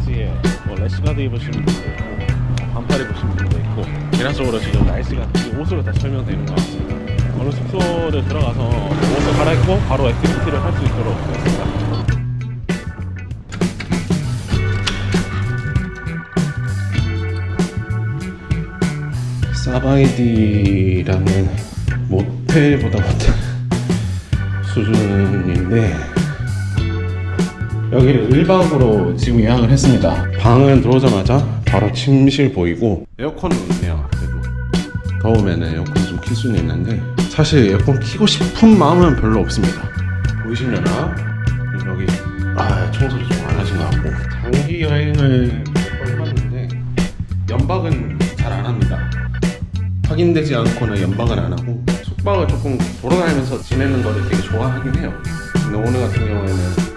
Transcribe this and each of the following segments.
바지에 뭐 래시가드 입으신 분도 있고 반팔 입으신 분도 있고 대략적으로 지금 날씨가 이 옷으로 다 설명되는 것 같습니다. 어느 숙소를 들어가서 옷을 갈아입고 바로 액티비티를 할 수 있도록 되었습니다. 사바이디라는 모텔보다 모텔 수준인데 여기를 1박으로 지금 예약을 했습니다. 방은 들어오자마자 바로 침실 보이고 에어컨은 있네요. 그래도 더우면 에어컨 좀 킬 수는 있는데 사실 에어컨 키고 싶은 마음은 별로 없습니다. 보이시려나? 여기 아 청소를 좀 안 하신 것 같고 장기 여행을 몇 번 해봤는데 연박은 잘 안 합니다. 확인되지 않고는 연박은 안 하고 숙박을 조금 돌아다니면서 지내는 거를 되게 좋아하긴 해요. 근데 오늘 같은 경우에는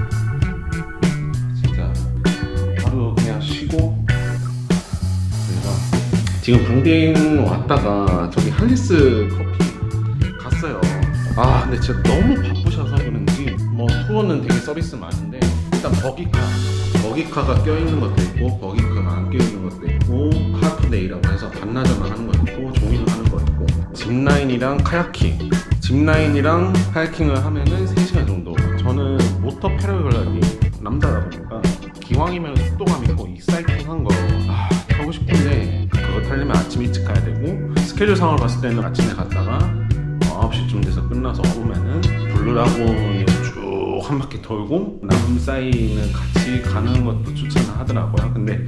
지금 방대인 왔다가 저기 할리스 커피 갔어요. 아 근데 진짜 너무 바쁘셔서 그런지 뭐 투어는 되게 서비스 많은데 일단 버기카 버기카가 껴있는 것도 있고 버기카가 안 껴있는 것도 있고 하프데이라고 해서 반나절만 하는 거 있고 종일 하는 거 있고 짚라인이랑 카야킹 짚라인이랑 카야킹을 하면은 3시간 정도 저는 모터 패러글라이딩 남자다 보니까 기왕이면 타려면 아침 일찍 가야 되고 스케줄 상을 봤을 때는 아침에 갔다가 어, 9시쯤 돼서 끝나서 오면은 블루라곤을 쭉 한 바퀴 돌고 남 사이는 같이 가는 것도 추천을 하더라고요. 근데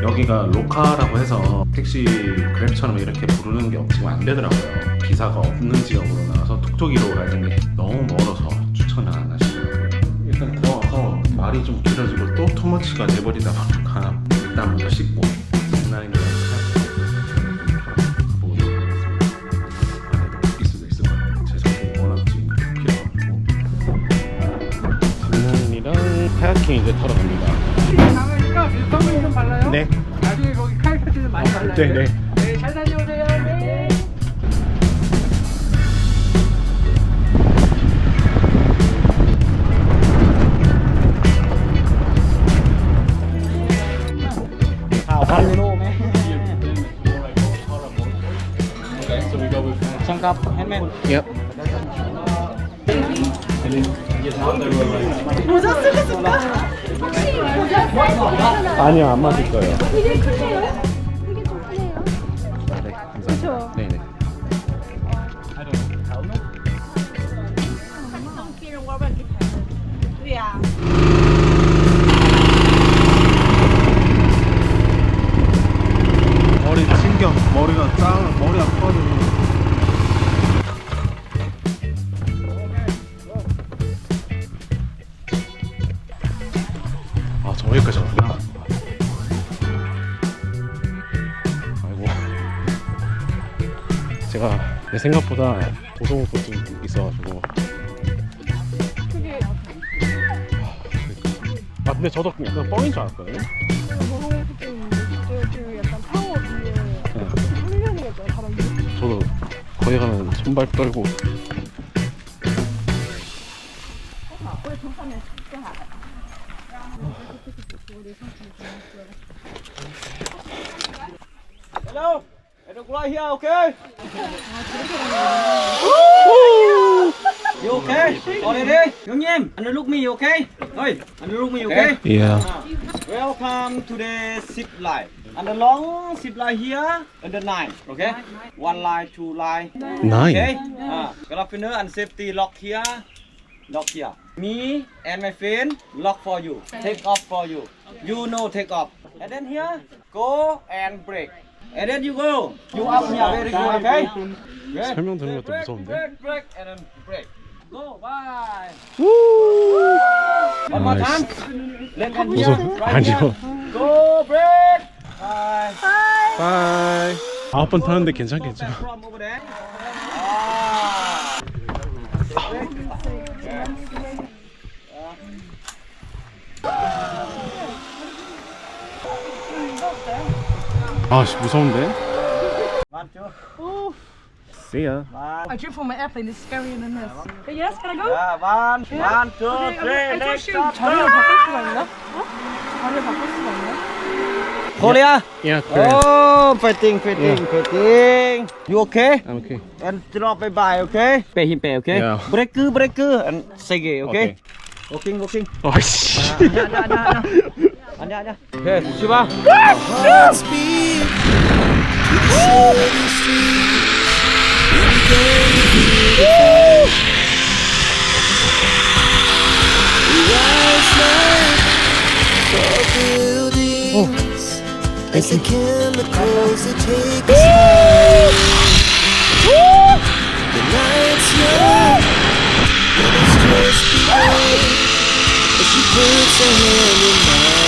여기가 로카라고 해서 택시 그랩처럼 이렇게 부르는 게 지금 안 되더라고요. 기사가 없는 지역으로 나와서 톡톡이로 가야 되는데 너무 멀어서 추천을 안 하시더라고요. 일단 들어와서 말이 좀 길어지고 또 투머치가 돼버리다 보니까 일단 먼저 씻고 이제 타러 갑니다. 강하니까 밀가루 좀 발라요. 네. 나중에 거기 좀 많이 발라요. 네, 네. 네, 잘 다녀오세요. 네. Cặp handmade Yep. 모자 쓰겠습니다. 혹시 모자 사이즈가 아니요 안 맞을 거예요. 되게 크네요. 생각보다 고소공포증이 좀 있어가지고. 그게 아 근데 저도 약간 뻥인 줄 알았거든요. 모공포증인데 그 약간 타워 위에 훈련이 거죠. 바로 이 저도 거기 가면 손발 떨고 right here okay You okay? Already? 형님 Underlook me okay? Hey Underlook me okay? Yeah Welcome to the zip line And the long zip line here And the nine okay? One line two line Nine Okay? Ah, carabiner and safety lock here, lock here. Me and my friend lock for you. Take off for you. You know take off. And then here, go and break. And then you go. You up here, very good, okay? Okay. 설명 듣는 것도 Break, 무서운데? break, break, and then break. Go, bye. One more time. Left hand here, 무서워 right here. 아니요 Go, break. Bye. 바이 아홉 번 타는데 괜찮겠죠? From over there. 아씨 무서운데? One, two, See ya one. I drew from my airplane. It's scarier than this. Yes, can I go? Yeah, one, one, two, Okay, three, I next thought you stop. 자리를 바꿀 수가 있나? 어? 자리를 바꿀 수가 있나? Korea. Yeah, Korea. Oh, fighting, fighting, fighting. You okay? I'm okay. And drop bye bye, okay? Pay him pay, okay? Yeah. Breaker, breaker, and sige, okay? Okay. Walking, walking. 아이씨. Anya, anya. Okay, Shiva. buildings as the chemicals that take us high. The night's young, and it's just begun as she puts her hand in mine.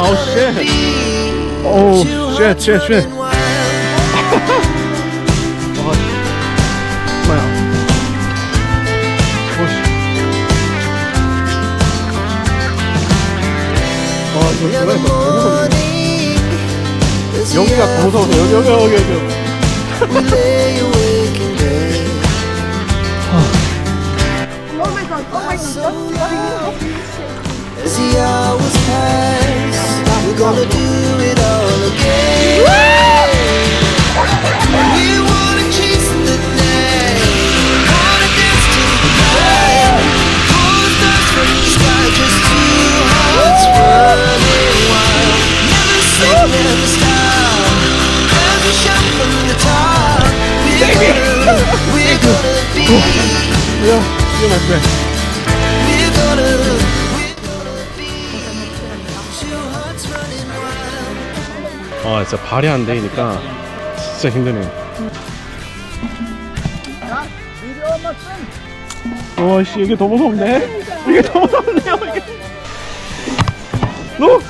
Oh, gonna shit. be Oh, shit, shit, shit. 여기가 더 무서워서 여기 여기 여기 여기. we lay awake in bed. Oh my god, oh my god, that's funny. As the hours pass, we're gonna do it all again. Hearts running wild. 아, 진짜 발이 안 되니까 진짜 힘드네. 와, 씨, 이게 더 무섭네. 이게 더 무섭네요, 이게. 노!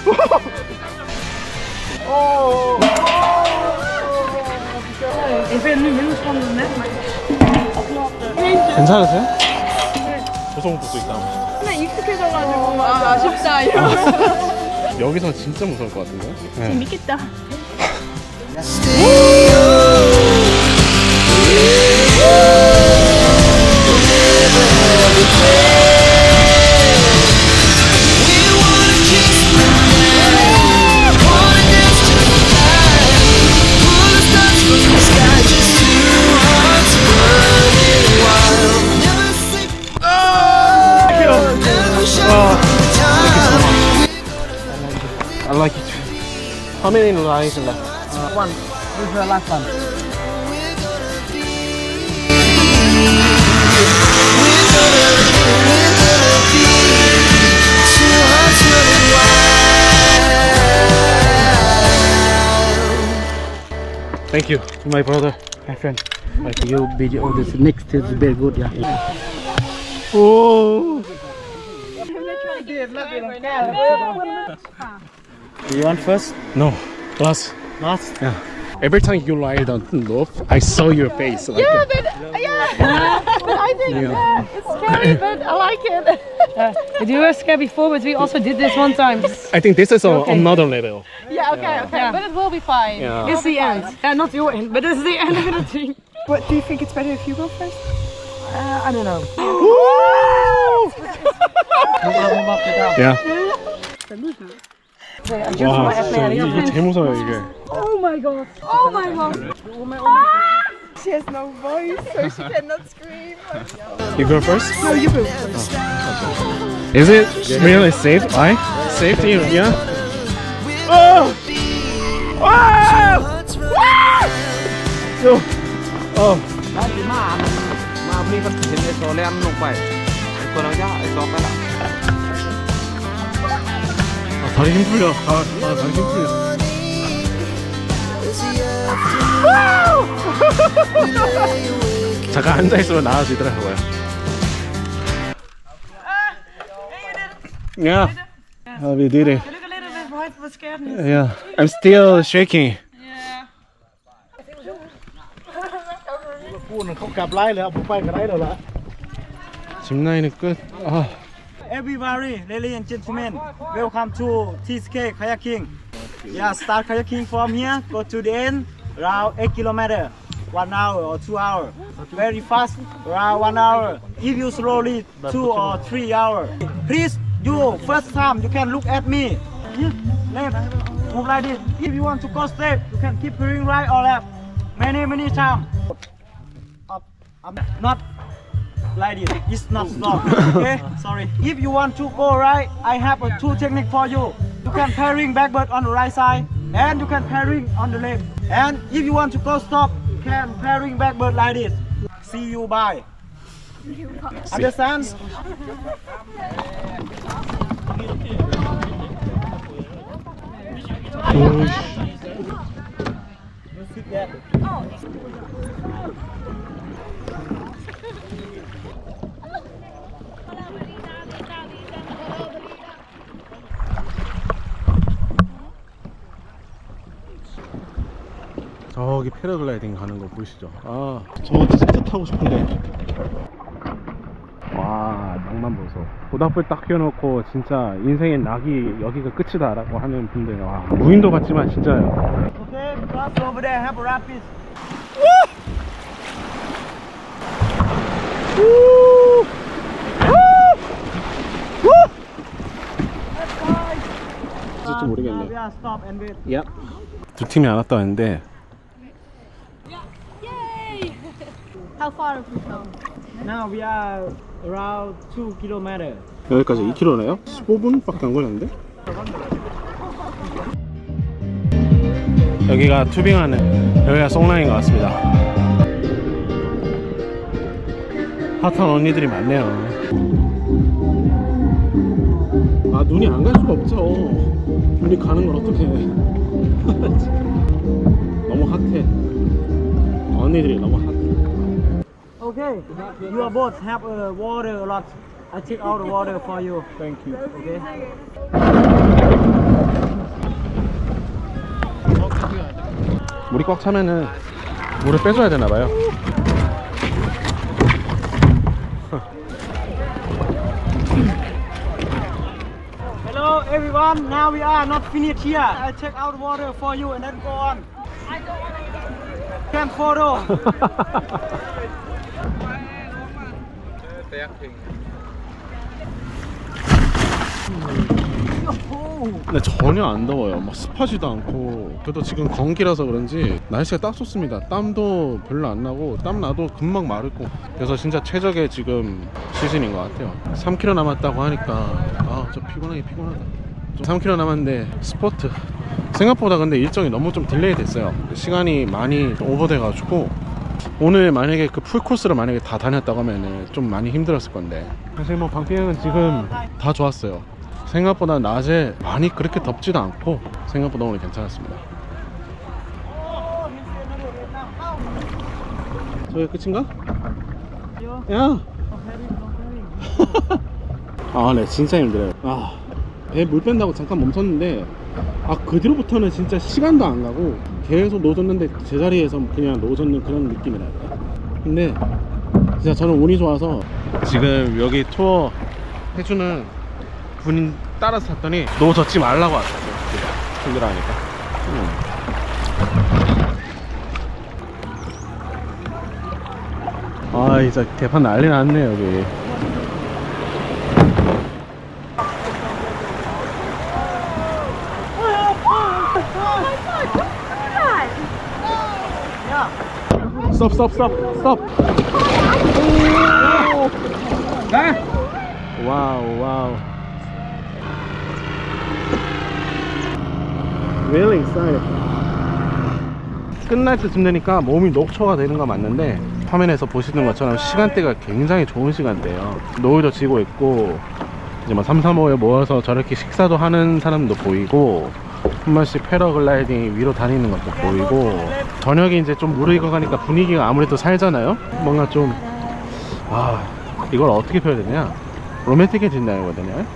Ik ben nu heel spannend net, maar 괜찮으세요? 고성 볼수 있다. 그냥 익숙해져가지고 아, 아쉽다 이러면서 여기서 진짜 무서울 것 같은데? 네. 재밌겠다 How many lines left? One. This is the last one. We're gonna be. We're gonna, we're gonna be two hearts running wild. Thank you, my brother, my friend. you video this next is very good, yeah. 오. You want first? No, last. Last. Yeah. Every time you ride on the roof, I saw your face. Like, Yeah, but yeah, but I think Yeah. yeah, it's scary, but I like it. But you were scared before, but we also did this one time. I think this is a, Okay. another level. Yeah, okay, okay, but it will be fine. Yeah. This is the end. Yeah, not your end, but it's the end of the thing. What do you think it's better if you go first? Uh, I don't know. Yeah. 와 진짜 이게 이게 Oh my god. Oh my god. She has no voice, so she cannot scream. You go first? No, you go first Is it really safe? I? Safety? Yeah? Oh! Oh! No. Oh! 다리 힘 풀려. 아, 아 다리 힘 풀려. As the afternoon, we lay awake. 잠깐 앉아 있으면 나아지더라고요. Yeah. Uh, we did it. You look a little bit white, but scared. Yeah. I'm still shaking. พูดเขากลับไล่แล้วผมไปก็ได้แล้วล่ะ 짚라인은 끝. 아. Everybody, ladies and gentlemen, welcome to TSK kayaking. Yeah, start kayaking from here, go to the end, around 8 kilometer, one hour or two hour. Very fast, around one hour. If you slowly, two or three hour. Please, you first time you can look at me. Here, left, move like this. If you want to go straight, you can keep going right or left. Many many times. Up, up, not like this. It's not stop. Okay, sorry. If you want to go right, I have a two technique for you. You can pairing backward on the right side, and you can pairing on the left. And if you want to go stop, you can pairing backward like this. See you bye. Understand? You sit there. 저기 패러글라이딩 가는 거 보이시죠? 아, 저 진짜 타고 싶은데. 와, 낭만 보소. 보답불 딱 켜놓고 진짜 인생의 낙이 여기가 끝이다라고 하는 분들. 와, 무인도 같지만 진짜요. Okay, cross over there, have a rapid. 어쩔지 모르겠네. Yeah, stop and wait. 야. 두 팀이 안 왔다 왔는데 How far have we come? Now we are around 2 kilometer. 여기까지 2km네요? 15분밖에 안 걸렸는데? 여기가 투빙하는 여기가 송라인 것 같습니다 핫한 언니들이 많네요 아 눈이 안 갈 수가 없죠 눈이 가는 걸 어떻게 해 너무 핫해 언니들이 너무 Okay, you are both have uh, water a lot. I take out the water for you. Thank you Okay. 물이 꽉 차면은 물을 빼줘야 되나 봐요. Hello everyone. Now we are not finished here. I take out water for you and then go on. Can photo. 근데 전혀 안 더워요. 막 습하지도 않고. 그래도 지금 건기라서 그런지 날씨가 딱 좋습니다. 땀도 별로 안 나고 땀 나도 금방 마르고. 그래서 진짜 최적의 지금 시즌인 것 같아요. 3km 남았다고 하니까 아, 저 피곤하게 피곤하다. 좀 3km 남았는데 스포트. 생각보다 근데 일정이 너무 좀 딜레이 됐어요. 시간이 많이 오버돼 가지고 오늘 만약에 그 풀코스를 만약에 다 다녔다고 하면은 좀 많이 힘들었을 건데 사실 뭐 방피행은 지금 다 좋았어요 생각보다 낮에 많이 그렇게 덥지도 않고 생각보다 오늘 괜찮았습니다 저게 끝인가? 야! 아, 네, 진짜 힘들어요. 아, 배 물 뺀다고 잠깐 멈췄는데, 아, 그 뒤로부터는 진짜 시간도 안 가고, 계속 노졌는데, 제자리에서 그냥 노젓는 그런 느낌이랄까. 근데, 진짜 저는 운이 좋아서, 지금 여기 투어 해주는 분인 따라서 탔더니, 노젓지 말라고 하셨어요. 힘들어하니까. 아, 진짜 개판 난리 났네, 여기. Stop, stop, stop, stop. Wow, wow. Really excited. 끝날 때쯤 되니까 몸이 녹초가 되는 건 맞는데 화면에서 보시는 것처럼 시간대가 굉장히 좋은 시간대예요. 노을도 지고 있고 이제 뭐 3, 3, 5에 모여서 저렇게 식사도 하는 사람도 보이고 한 번씩 패러글라이딩 위로 다니는 것도 보이고 저녁에 이제 좀 무르익어 가니까 분위기가 아무래도 살잖아요. 뭔가 좀 아, 이걸 어떻게 표현해야 되냐? 로맨틱해진다거든요.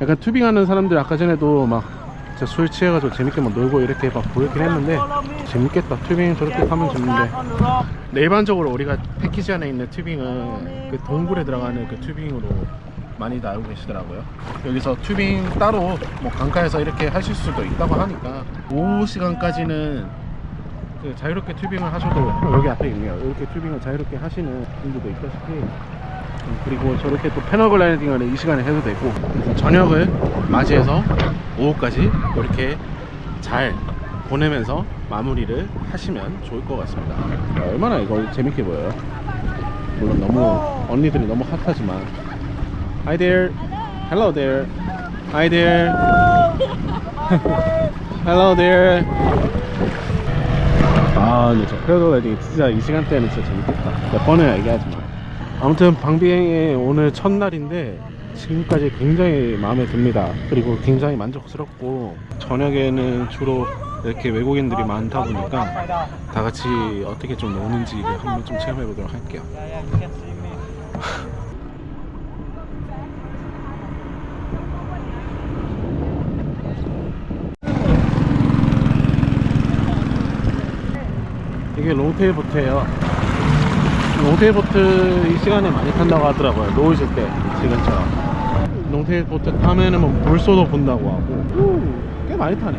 약간 투빙하는 사람들 아까 전에도 막 술 취해가지고 재밌게 막 놀고 이렇게 막 보였긴 했는데 재밌겠다. 투빙 저렇게 하면 재밌는데. 네, 일반적으로 우리가 패키지 안에 있는 튜빙은 그 동굴에 들어가는 그 튜빙으로 많이들 알고 계시더라고요. 여기서 튜빙 따로 뭐 강가에서 이렇게 하실 수도 있다고 하니까 오후 시간까지는 그 자유롭게 튜빙을 하셔도 여기 앞에 있네요. 이렇게 튜빙을 자유롭게 하시는 분들도 있다시피 음, 그리고 저렇게 또 패너글라이딩을 이 시간에 해도 되고 저녁을 맞이해서 오후까지 이렇게 잘 보내면서 마무리를 하시면 좋을 것 같습니다. 얼마나 이거 재밌게 보여요? 물론 너무 언니들이 너무 핫하지만 Hi there, hello there, Hi there, hello there. 아, 근데 저 패러글라이딩 진짜 이 시간대는 진짜 재밌겠다. 몇 번을 얘기하지만. 아무튼 방비행의 오늘 첫날인데 지금까지 굉장히 마음에 듭니다. 그리고 굉장히 만족스럽고 저녁에는 주로 이렇게 외국인들이 많다 보니까 다 같이 어떻게 좀 노는지를 한번 좀 체험해 보도록 할게요. Yeah, yeah, you can see me. 이게 롱테일 보트예요. 롱테일 보트 이 시간에 많이 탄다고 하더라고요. 놓으실 때 지금처럼. 롱테일 보트 타면은 뭐 물소도 본다고 하고 오, 꽤 많이 타네.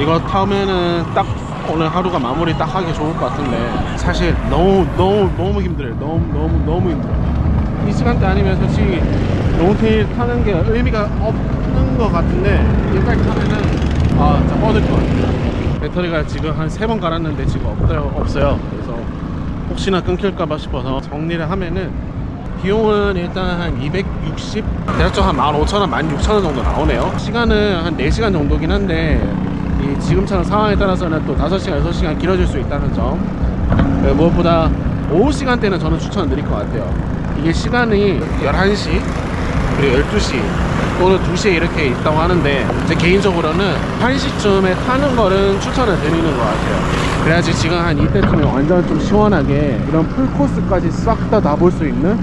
이거 타면은 딱 오늘 하루가 마무리 딱 하기 좋을 것 같은데 사실 너무 너무 너무 힘들어요. 너무 너무 너무 힘들어요. 이 시간대 아니면 솔직히 롱테일 타는 게 의미가 없는 것 같은데 여기까지 타면은 아 진짜 뻗을 것 같아요. 배터리가 지금 한 세 번 갈았는데 지금 없어요. 없어요. 그래서 혹시나 끊길까봐 싶어서 정리를 하면은 비용은 일단 한 260, 대략적 한 15,000원, 16,000원 정도 나오네요. 시간은 한 4시간 정도긴 한데 이 지금처럼 상황에 따라서는 또 5시간, 6시간 길어질 수 있다는 점. 그리고 무엇보다 오후 시간대는 저는 추천을 드릴 것 같아요. 이게 시간이 11시, 그리고 12시 또는 2시에 이렇게 있다고 하는데 제 개인적으로는 1시쯤에 타는 거는 추천을 드리는 것 같아요. 그래야지 지금 한 이때쯤에 완전 좀 시원하게 이런 풀코스까지 싹 다 다 볼 수 있는?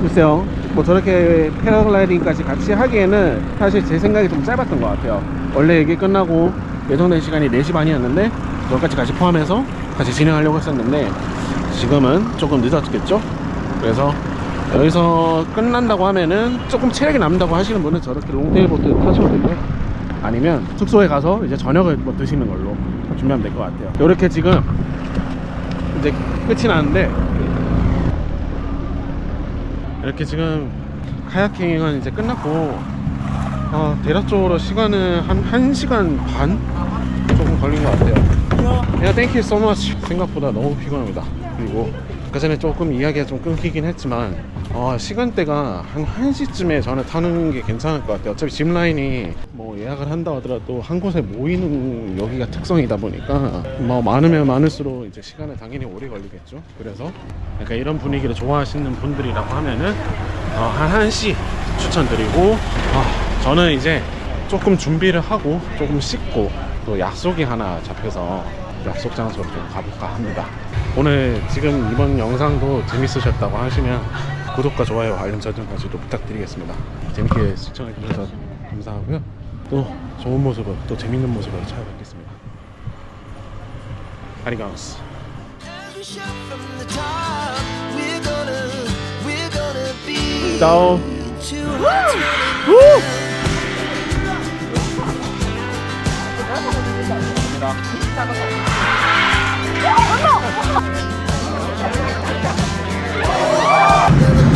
글쎄요 뭐 저렇게 패러글라이딩까지 같이 하기에는 사실 제 생각이 좀 짧았던 것 같아요. 원래 이게 끝나고 예정된 시간이 4시 반이었는데 저까지 같이 포함해서 같이 진행하려고 했었는데 지금은 조금 늦었겠죠? 그래서 여기서 끝난다고 하면은 조금 체력이 남는다고 하시는 분은 저렇게 롱테일 보트 타셔도 되고 아니면 숙소에 가서 이제 저녁을 뭐 드시는 걸로 준비하면 될 것 같아요. 이렇게 지금 이제 끝이 나는데 이렇게 지금 카야킹은 이제 끝났고 어, 대략적으로 시간은 한 1시간 반 조금 걸린 것 같아요. 야 땡큐 so much. 생각보다 너무 피곤합니다. 그리고 아까 전에 조금 이야기가 좀 끊기긴 했지만 어, 시간대가 한 1시쯤에 저는 타는 게 괜찮을 것 같아요 어차피 짚라인이 뭐 예약을 한다 하더라도 한 곳에 모이는 여기가 특성이다 보니까 뭐 많으면 많을수록 이제 시간은 당연히 오래 걸리겠죠 그래서 약간 이런 분위기를 좋아하시는 분들이라고 하면은 어, 한 1시 추천드리고 아, 저는 이제 조금 준비를 하고 조금 씻고 또 약속이 하나 잡혀서 약속 장소로 좀 가볼까 합니다. 오늘 지금 이번 영상도 재밌으셨다고 하시면 구독과 좋아요 알림 설정까지도 부탁드리겠습니다. 재밌게 시청해 주셔서 감사하고요. 또 좋은 모습으로 또 재밌는 모습으로 찾아뵙겠습니다. 아리가우스. 다운 감사합니다. Amém.